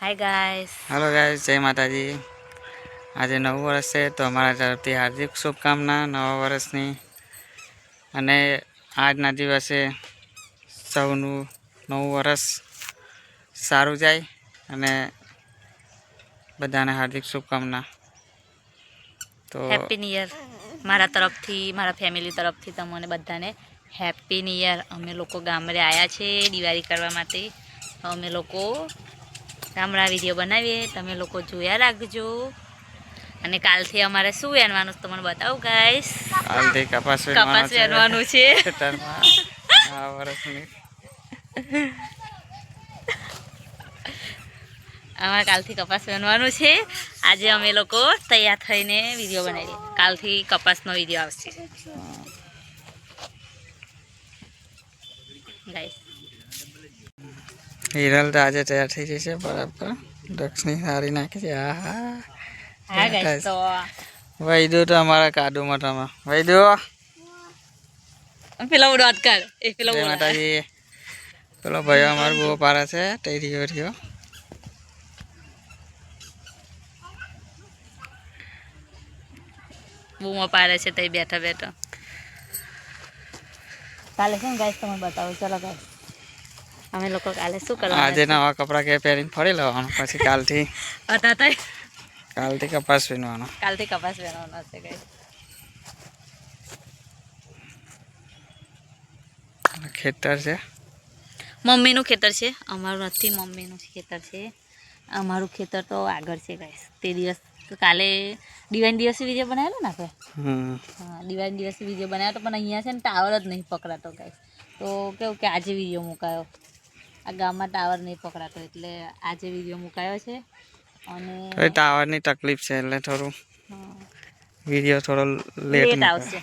Hi guys hello guys જય માતાજી આજે નવું વર્ષ છે તો અમારા તરફથી હાર્દિક શુભકામના નવા વર્ષની. અને આજના દિવસે સૌનું નવું વર્ષ સારું જાય અને બધાને હાર્દિક શુભકામના. તો હેપી ન્યુ યર મારા તરફથી મારા ફેમિલી તરફથી તમને બધાને હેપી ન્યુ યર અમે લોકો ગામડે આવ્યા છે દિવાળી કરવા માટે. અમે લોકો ગામડા વીડિયો બનાવીએ તમે લોકો જોયા રાખજો. અને કાલથી અમારે શું વેનવાનું છે તમને બતાવું ગાઈસ કાલથી કપાસ કપાસ વેનવાનું છે. અમારે કાલથી કપાસ વેનવાનું છે. આજે અમે લોકો તૈયાર થઈને વીડિયો બનાવીએ. કાલથી કપાસનો વીડિયો આવશે. ગાઈસ હિરલ તો આજે તૈયાર થઈ જશે બરાબર. દક્ષિણી સારી નાખી છે. હા હા વૈદુ તો અમારા કાદુ મોટામાં વૈદુ? પેલો ઉડોત કર એ પેલો માતાજી. પેલો ભાઈઓ અમારો બહુ પારે છે. તઈ રહ્યો રહ્યો. બૂમો પાડે છે તઈ બેઠા બેઠા. કાલે છે ને ગાઈસ તમે બતાવો. ચલો ગાઈસ અમે લોકો કાલે શું આજે કરવાનું નવા કપડાં કે પહેરીને ફરી લેવાનું પછી કાલથી તઈ કાલથી કપાસ પહેરવાનો કાલથી કપાસ વેરવાનો હશે ગાઈસ ખેતર છે? મમ્મીનું ખેતર છે અમારું નથી મમ્મીનું ખેતર છે. અમારું ખેતર તો આગળ છે ગાઈસ તે દિવસ કાલે દિવાળી દિવસે વિજય બનાવેલો ને આપણે? હમ. હા દિવાળી દિવસે વિજય બનાવ્યો તો પણ અહીંયા છે ને ટાવર જ નહીં પકડાતો ગાઈસ તો કેવું કે આજે વીડિયો મુકાયો. આ ગામમાં ટાવર નહીં પકડાતો એટલે આજે વીડિયો મુકાયો છે. અને ટાવરની તકલીફ છે એટલે થોડું વીડિયો થોડો લેટ લેટ આવશે.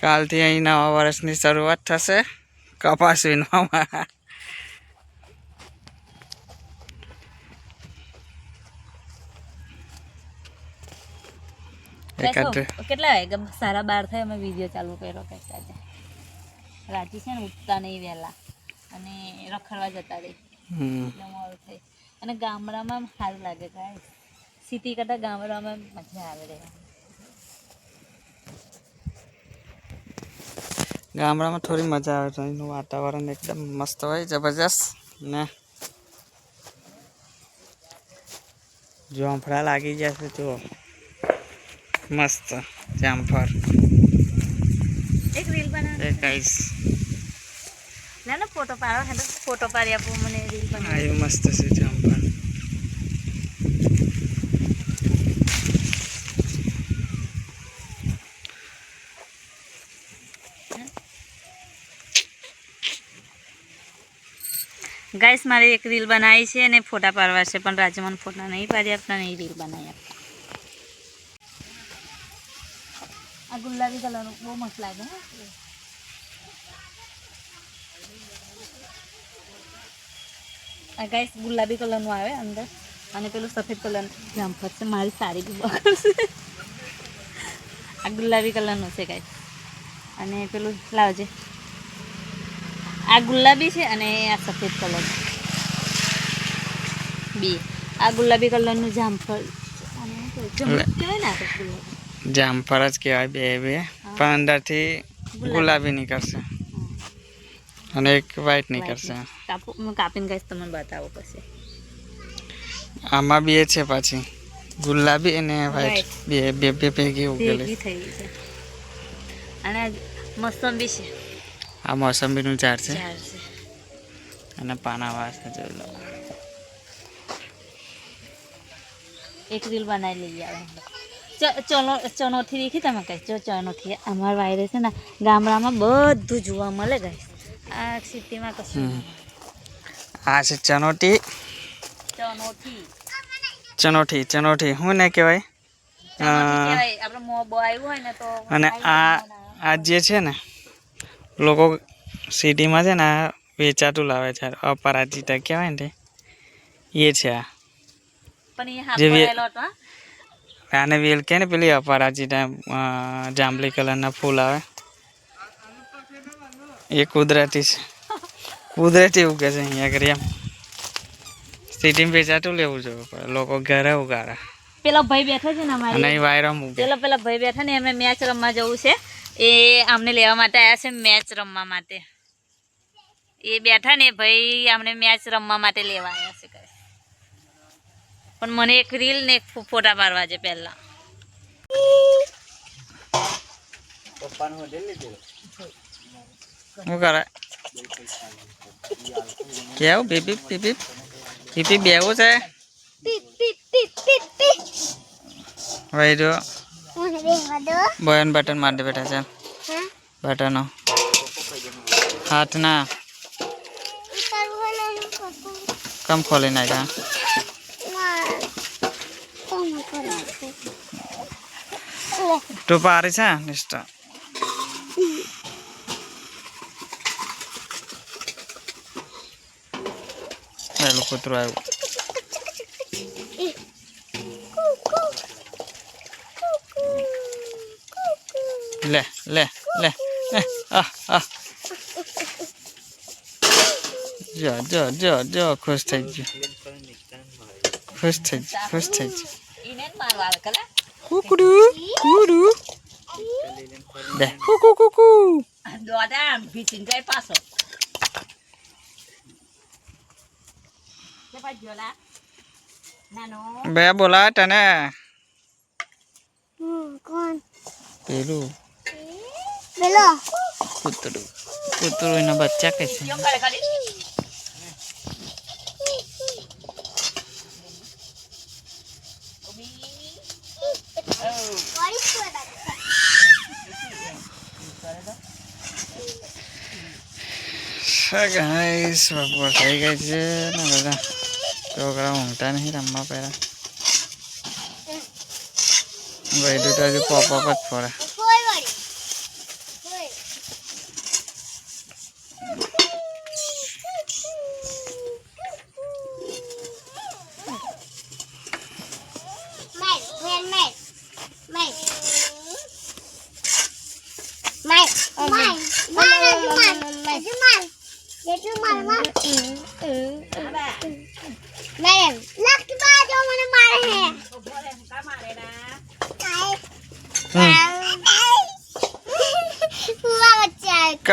કાલથી અહીં નવા વર્ષની શરૂઆત થશે. કપાસ વીણવામાં. કેટલા વાગ્યા સારા બાર થાય અમે વીડિયો ચાલુ કર્યો કે આજે. રાજી છે ને ઉઠતા નહીં વહેલા. અને રખડવા જતા રહી. મોડું થઈ. અને ગામડામાં સારું લાગે ગાઈસ સિટી કરતાં ગામડામાં મજા આવે રહે ગામડામાં થોડી મજા આવે છે અહીંનું વાતાવરણ એકદમ મસ્ત હોય જબરજસ્ત. ને જામફળા લાગી જશે જુઓ. મસ્ત જામફળ. એક રીલ બનાવ ગાઈસ ના ના ફોટો પાડો હે તો ફોટો પાડી આપો મને રીલ બનાવ આ મસ્ત છે જામફળ. ગાઈસ મારે એક રીલ બનાવી છે અને ફોટા પાડવા છે પણ રાજે મને ફોટા નહીં પાડી આપતા નહીં રીલ બનાવી આપતા. આ ગુલાબી કલરનું બહુ મસ્ત લાગે આ ગાઈસ ગુલાબી કલરનું આવે અંદર. અને પેલું સફેદ કલર જામફળ છે મારી સાડી બી આ ગુલાબી કલરનું છે ગાઈસ અને પેલું લાવજે. આ ગુલાબી છે અને આ સફેદ કલર. બે. આ ગુલાબી કલરનું જામફળ. અને? કહેવાય ને આપણે ગુલાબી. જામફળ જ કહેવાય બે બે. પણ અંદરથી ગુલાબી નીકળશે. અને એક વ્હાઈટ નીકળશે. કાપીને કહીશ તમને બતાવો પછી. આમાં બે છે પાછી. ગુલાબી અને વ્હાઈટ બે બે બે ભેગી ઉગેલી. થઈ છે. અને મોસંબી છે. આ મોસંબીનું ઝાડ છે. અને પાનાવાર છે જોઈ લો. એક રીલ બનાવી લઈએ આવે ચ- ચનો ચનોથી દેખી તમે કહે જો ચનોથી અમાર વાયરે છે ને ગામડામાં બધું જોવા મળે ગઈ આ સિટીમાં કશું આ છે ચણોટી. ચણોથી. ચણોઠી ચનોઠી શું ને કહેવાય? અને આ આ જે છે ને લોકો સિટીમાં છે ને આ વેચાતું લાવે છે. અપરાજિતા કહેવાય ને તે. એ છે આ. પણ આને વેલ કે ને પેલી અપારાજી જાંબલી કલરના ફૂલ આવે. એ કુદરતી છે. કુદરતી ઉગે છે અહીંયા કરી એમ. સિટીમાં વેચાતું લેવું જોઈએ લોકો ઘરે ઉગાડે. પેલો ભાઈ બેઠો છે ને અમારે. નહીં વાયરમ પેલો પેલા ભાઈ બેઠા ને અમે મેચ રમવા જવું છે. એ અમને લેવા માટે આવ્યા છે મેચ રમવા માટે. એ બેઠા ને ભાઈ અમને મેચ રમવા માટે લેવા આવ્યા છે. પણ મને એક રીલ ને એક ફો- ફોટા પાડવા છે પહેલા. શું કરે? કેવું? બીપી બીપી બીપી બેવું છે? ભાઈ જો બોયન બટન મારી દે બેટા છે બટનો. હાથના. કમ ખોલી નાખ્યા. તું પારી છે નિષ્ઠા પેલું કૂતરું આવ્યું લે લે લે લે આહ આહ જો જો જો જો ખુશ થઈ ગયો ખુશ થઈ ગયો ખુશ થઈ ગયો એને જ મારવા આવે કલા કુકડુ કુકડુ બે કુકુ કુકુ દોડા ભીચીને જાય પાછો લે પાછો જોલા નાનો બે બોલા તને કોણ પેલું પેલો કૂતરું કૂતરું એના બચ્ચા કે છે કેમ કરે ખાલી ગાઈસ બપોર થઈ ગઈ છે ને બધા. છોકરા ઊંઘતા નહીં રમવા પહેલા. ભાઈ તો હજુ પોપ જ ફરે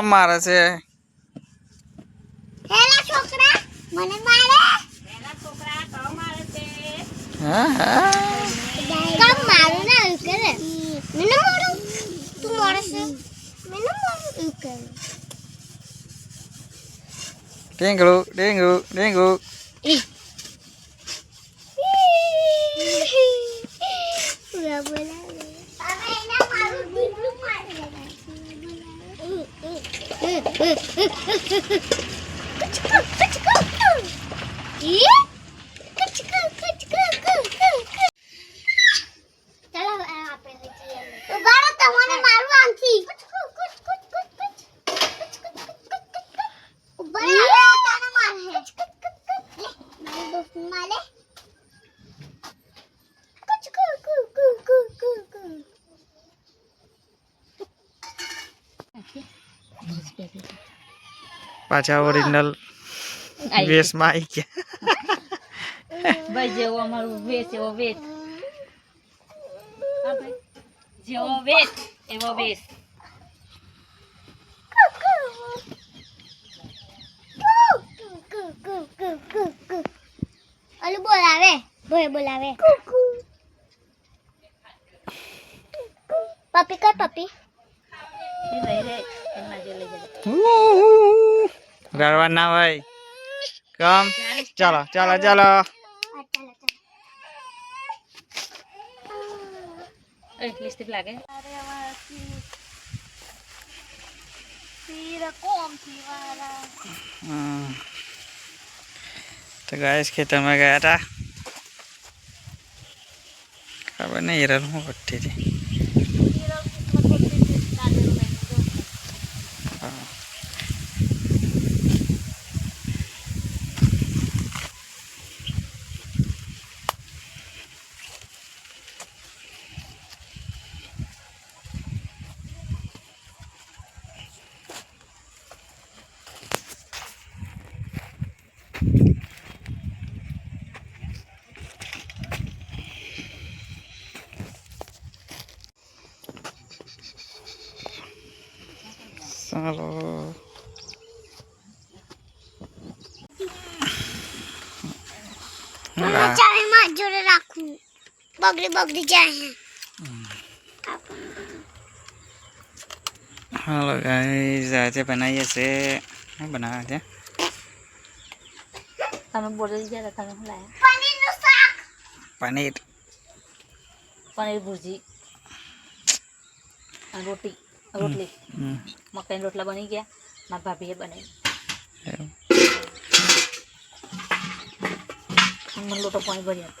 કેમ મારે છે. હેલા છોકરા મને મારે? હા હા. કામ મારું ના એવું કરે. મને મારું તું મારે છે? મને મારું એવું કરે. ટીંગડું ટીંગડું ટીંગડું Kaç kaç kaç kaç. İyi. પાછા ઓરિજિનલ વેશમાં આવી ગયા. ભાઈ જેવો અમારું વેશ એવો વેશ. જેવો વેશ એવો વેશ. ઓલું બોલાવે ભોય બોલાવે. પપી કર પપી એ રહી રે એમાં જે લઈ ગરવા ના ભાઈ કમ. ચાલો ચાલો ચાલો. એ લાગે. તો ગાઈસ ખેતરમાં ગયા હતા ખબર નહીં હિરલ હું કરતી હતી. હાલો હા, ચાલે માં જોડે રાખું બગડી બગડી જાય હાલો ગાઈઝ આજે બનાવીએ છે શું બનાવે છે તમે બોલી ગયા હતા તમે શું લાયા પનીરનું શાક પનીર પનીર ભુરજી અને રોટી રોટલી. મકાઈના રોટલા બની ગયા. મારા ભાભીએ બનાવી. મને લોટો પાણી ભરી આપો.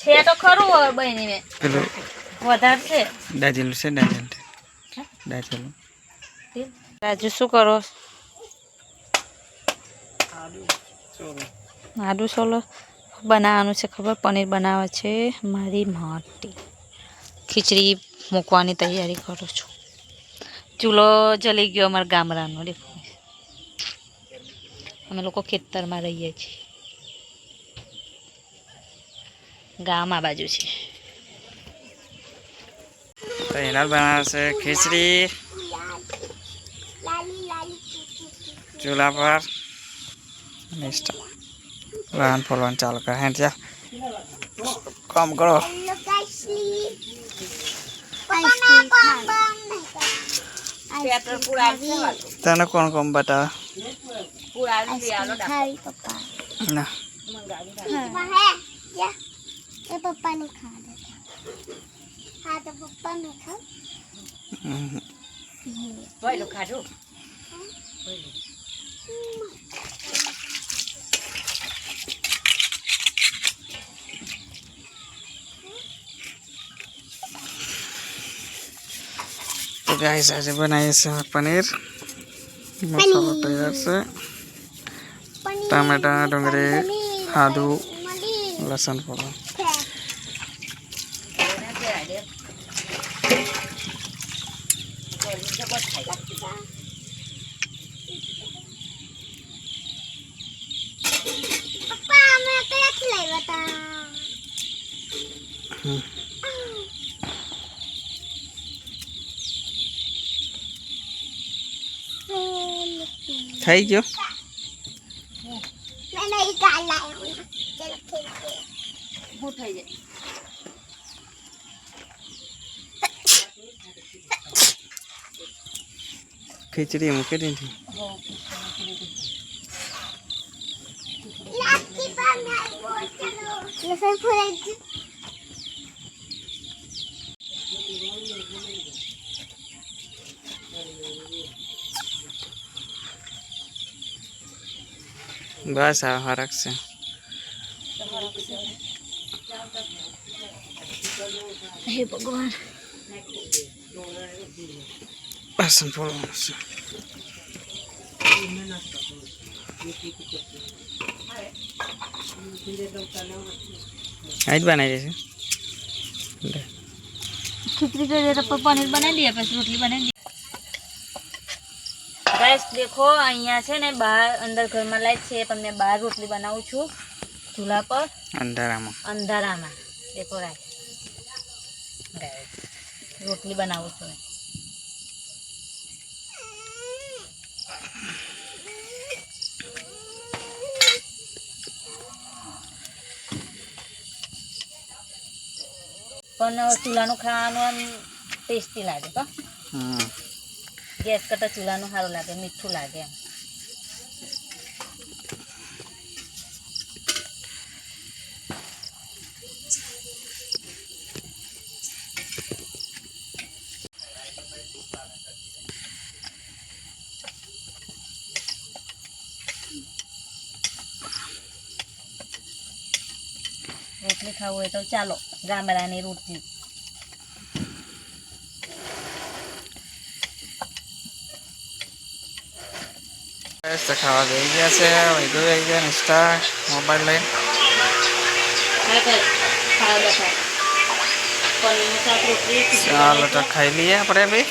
છે તો ખરું હવે બની મેં પેલું વધારે છે. દાજેલું છે દાજેલું દાજેલું. રાજુ શું કરો? આડુ સોલો બનાવવાનું છે ખબર? પનીર બનાવે છે મારી માટી. ખીચડી મૂકવાની તૈયારી કરું છું. ચૂલો જલી ગયો અમારા ગામડાનો, દેખો. અમે લોકો ખેતરમાં રહીએ છીએ. ગામ આ બાજુ છે. તો હિલાલ બનાવે ખીચડી. ચૂલા પર. વાહન ફોલવાનું ચાલુ કરે. હે કામ કરો. તને કોણ કોણ બતાવે? ખાવી પપ્પા ના ફ્રીજમાં હે યા એ પપ્પાને ખા દે હા તો ગાઈસ આજે બનાવીએ છીએ પનીર. મસાલો તૈયાર છે. ટામેટા ડુંગળી આદુ લસણ છે પપ્પા અમે ક્યાંથી લાવ્યા હતા હમ. થઈ ગયો મેં નહીં કાલ લાવ્યો ચલો ખેલતે શું થઈ જાય ખીચડી મૂકી દીધી લાગતી પણ નહીં બોલ ચલો લસણ ફોડાઈ બસ આ હરક છે. હે ભગવાન. લસણ ફોલવાનું છે આજ બનાવી દેશે. ખીચડી તો પનીર બનાવી દઈએ પછી રોટલી બનાવી ગેસ દેખો અહીંયા છે ને બહાર અંદર ઘરમાં લાઈટ છે પણ મેં બહાર રોટલી બનાવું છું ચૂલા પર. અંધારામાં. અંધારામાં. દેખો રાય રોટલી બનાવું છું. પણ ચૂલાનું ખાવાનું આમ ટેસ્ટી લાગે તો હમ. ગેસ કરતાં ચૂલાનું સારું લાગે, મીઠું લાગે. એમ રોટલી ખાવું હોય તો ચાલો ગામડાની રોટલી. બસ તો ખાવા જઈ ગયા છે વૈદુ આવી ગયા નિષ્ઠા મોબાઈલ લઈને ચાલો તો ખાઈ લઈએ આપણે બી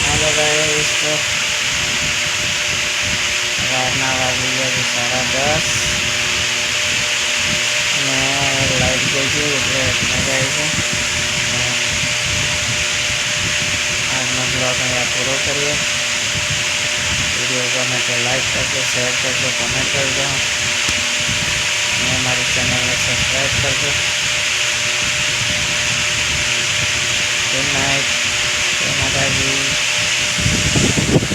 હાલો ગાઈસ તો રાતના વાગી ગયા છે સાડા દસ અને લાઈટ ગઈ છે એટલે મજા આવી છે બ્લોગ અહીંયા પૂરો કરીએ. વીડિયો ગમે તો લાઈક કરજો શેર કરજો કોમેન્ટ કરજો. અને મારી ચેનલને સબસ્ક્રાઈબ કરજો. ગુડ નાઇટ જય